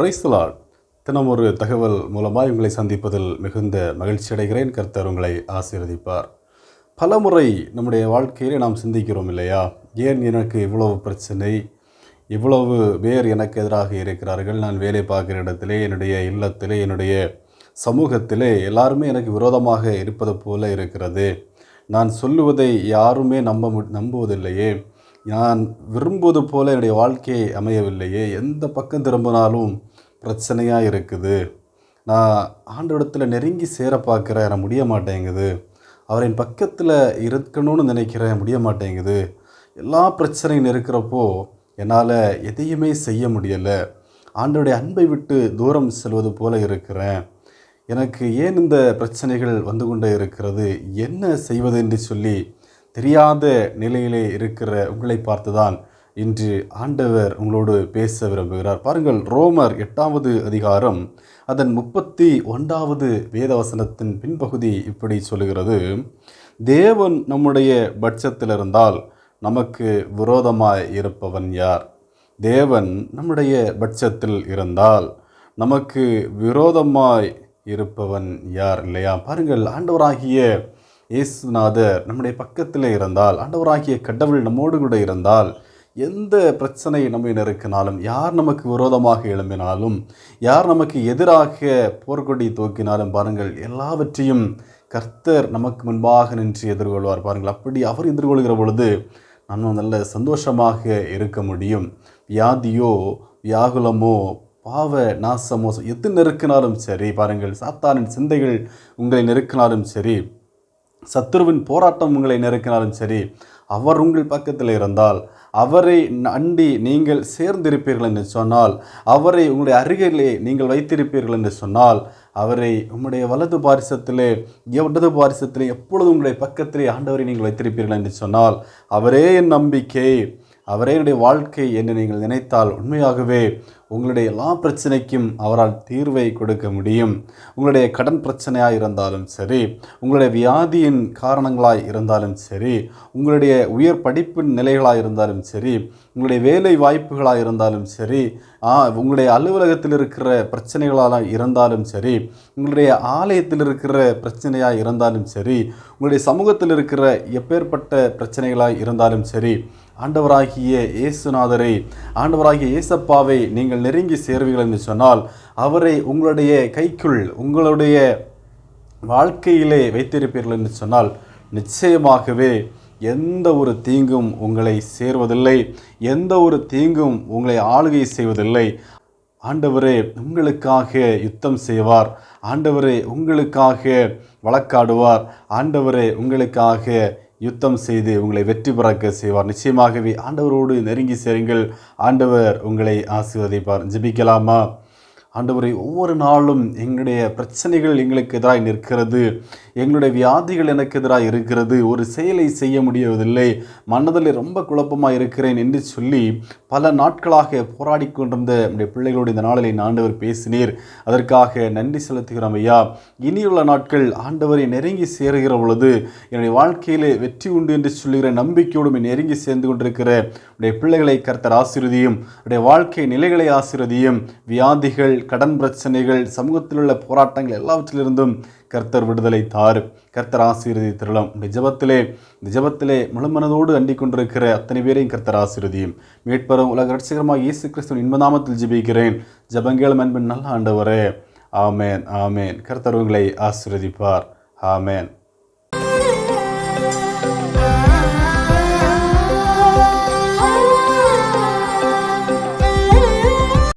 பிரைஸ்லாட் தினம் ஒரு தகவல் மூலமாக உங்களை சந்திப்பதில் மிகுந்த மகிழ்ச்சி அடைகிறேன். கர்த்தர் உங்களை ஆசீர்வதிப்பார். பலமுறை நம்முடைய வாழ்க்கையிலே நாம் சிந்திக்கிறோம் இல்லையா? ஏன் எனக்கு இவ்வளவு பிரச்சனை? இவ்வளவு பேர் எனக்கு எதிராக இருக்கிறார்கள். நான் வேலை பார்க்குற இடத்திலே என்னுடைய இல்லத்திலே என்னுடைய சமூகத்திலே எல்லாருமே எனக்கு விரோதமாக இருப்பது போல இருக்கிறது. நான் சொல்லுவதை யாருமே நம்ப மு நம்புவதில்லையே. நான் விரும்புவது போல என்னுடைய வாழ்க்கையை அமையவில்லையே. எந்த பக்கம் திரும்பினாலும் பிரச்சனையாக இருக்குது. நான் ஆண்டவிடத்தில் நெருங்கி சேர பார்க்குறேன் எனக்கு முடிய மாட்டேங்குது. அவரின் பக்கத்தில் இருக்கணும்னு நினைக்கிறேன் முடிய மாட்டேங்குது. எல்லா பிரச்சனையும் இருக்கிறப்போ என்னால் எதையுமே செய்ய முடியலை. ஆண்டோடைய அன்பை விட்டு தூரம் செல்வது போல இருக்கிறேன். எனக்கு ஏன் இந்த பிரச்சனைகள் வந்து கொண்டே இருக்கிறது? என்ன செய்வது என்று சொல்லி தெரியாத நிலையிலே இருக்கிற உங்களை பார்த்து தான் இன்று ஆண்டவர் உங்களோடு பேச விரும்புகிறார். பாருங்கள் ரோமர் எட்டாவது அதிகாரம் அதன் முப்பத்தி ஒன்றாவது வேதவசனத்தின் பின்பகுதி இப்படி சொல்லுகிறது. தேவன் நம்முடைய பட்சத்தில் இருந்தால் நமக்கு விரோதமாய் இருப்பவன் யார்? தேவன் நம்முடைய பட்சத்தில் இருந்தால் நமக்கு விரோதமாய் இருப்பவன் யார் இல்லையா? பாருங்கள் ஆண்டவராகிய இயேசுநாதர் நம்முடைய பக்கத்தில் இருந்தால் ஆண்டவராகிய கடவுள் நம்மோடு கூட இருந்தால் எந்த பிரச்சனை நம்மை நெருக்கினாலும் யார் நமக்கு விரோதமாக எழும்பினாலும் யார் நமக்கு எதிராக போர்க்கொடி தூக்கினாலும் பாருங்கள் எல்லாவற்றையும் கர்த்தர் நமக்கு முன்பாக நின்று எதிர்கொள்வார். பாருங்கள் அப்படி அவர் எதிர்கொள்கிற பொழுது நம்ம நல்ல சந்தோஷமாக இருக்க முடியும். வியாதியோ வியாகுலமோ பாவ நாசமோ எது நெருக்கினாலும் சரி பாருங்கள் சாத்தானின் சிந்தைகள் உங்களை நெருக்கினாலும் சரி சத்துருவின் போராட்டம் உங்களை நெருக்கினாலும் சரி அவர் உங்கள் பக்கத்தில் இருந்தால் அவரை நண்டி நீங்கள் சேர்ந்திருப்பீர்கள் என்று சொன்னால் அவரை உங்களுடைய அருகிலே நீங்கள் வைத்திருப்பீர்கள் என்று சொன்னால் அவரை உங்களுடைய வலது பாரிசத்திலே இடது பாரிசத்திலே எப்பொழுது உங்களுடைய பக்கத்திலே ஆண்டவரை நீங்கள் வைத்திருப்பீர்கள் என்று சொன்னால் அவரே என் நம்பிக்கை அவரே என்னுடைய வாழ்க்கை என்று நீங்கள் நினைத்தால் உண்மையாகவே உங்களுடைய எல்லா பிரச்சனைக்கும் அவரால் தீர்வை கொடுக்க முடியும். உங்களுடைய கடன் பிரச்சனையாக இருந்தாலும் சரி உங்களுடைய வியாதியின் காரணங்களாய் இருந்தாலும் சரி உங்களுடைய உயர் படிப்பின் நிலைகளாக இருந்தாலும் சரி உங்களுடைய வேலை வாய்ப்புகளாக இருந்தாலும் சரி உங்களுடைய அலுவலகத்தில் இருக்கிற பிரச்சனைகளாக இருந்தாலும் சரி உங்களுடைய ஆலயத்தில் இருக்கிற பிரச்சனையாக இருந்தாலும் சரி உங்களுடைய சமூகத்தில் இருக்கிற எப்பேற்பட்ட பிரச்சனைகளாக இருந்தாலும் சரி ஆண்டவராகிய இயேசுநாதரை ஆண்டவராகிய இயேசப்பாவை நீங்கள் நெருங்கி சேர்வீர்கள் என்று சொன்னால் அவரை உங்களுடைய கைக்குள் உங்களுடைய வாழ்க்கையிலே வைத்திருப்பீர்கள் என்று சொன்னால் நிச்சயமாகவே எந்த ஒரு தீங்கும் உங்களை சேர்வதில்லை எந்த ஒரு தீங்கும் உங்களை ஆளுகை செய்வதில்லை. ஆண்டவரே உங்களுக்காக யுத்தம் செய்வார். ஆண்டவரே உங்களுக்காக வழக்காடுவார். ஆண்டவரே உங்களுக்காக யுத்தம் செய்து உங்களை வெற்றி பிறக்க செய்வார். நிச்சயமாகவே ஆண்டவரோடு நெருங்கி சேருங்கள். ஆண்டவர் உங்களை ஆசீர்வதிப்பார். ஜிபிக்கலாமா? ஆண்டவரை ஒவ்வொரு நாளும் எங்களுடைய பிரச்சனைகள் எங்களுக்கு எதிராக நிற்கிறது. எங்களுடைய வியாதிகள் எனக்கு எதிராக இருக்கிறது. ஒரு செயலை செய்ய முடியவதில்லை மனதில் ரொம்ப குழப்பமாக இருக்கிறேன் என்று சொல்லி பல நாட்களாக போராடி கொண்டிருந்த நம்முடைய பிள்ளைகளோடு இந்த நாளில் ஆண்டவர் பேசினீர். அதற்காக நன்றி செலுத்துகிறோம் ஐயா. இனியுள்ள நாட்கள் ஆண்டவரை நெருங்கி சேருகிற பொழுது என்னுடைய வாழ்க்கையிலே வெற்றி உண்டு என்று சொல்லுகிற நம்பிக்கையோடு நெருங்கி சேர்ந்து கொண்டிருக்கிற உடைய பிள்ளைகளை கர்த்தர் ஆசிர்வதியும் உடைய வாழ்க்கை நிலைகளை ஆசிர்வதியும் வியாதிகள் கடன் பிரச்சனைகள் சமூகத்தில் உள்ள போராட்டங்கள் எல்லாவற்றிலிருந்தும் கர்த்தர் விடுதலை தார். கர்த்தர் ஆசீர்வதி திருளம் நிஜபத்திலே நிஜபத்திலே முழுமனதோடு அண்டிக் கொண்டிருக்கிற அத்தனை பேரையும் கர்த்தர் ஆசீர்வதியும். மீட்பரும் உலக ரட்சகரமாக இயேசு கிறிஸ்துவின் இன்பநாமத்தில் ஜிபிக்கிறேன். ஜபங்கேளும் அன்பின் நல்ல ஆண்டவரே. ஆமேன் ஆமேன். கர்த்தர் உங்களை ஆசீர்வதிப்பார். ஆமேன்.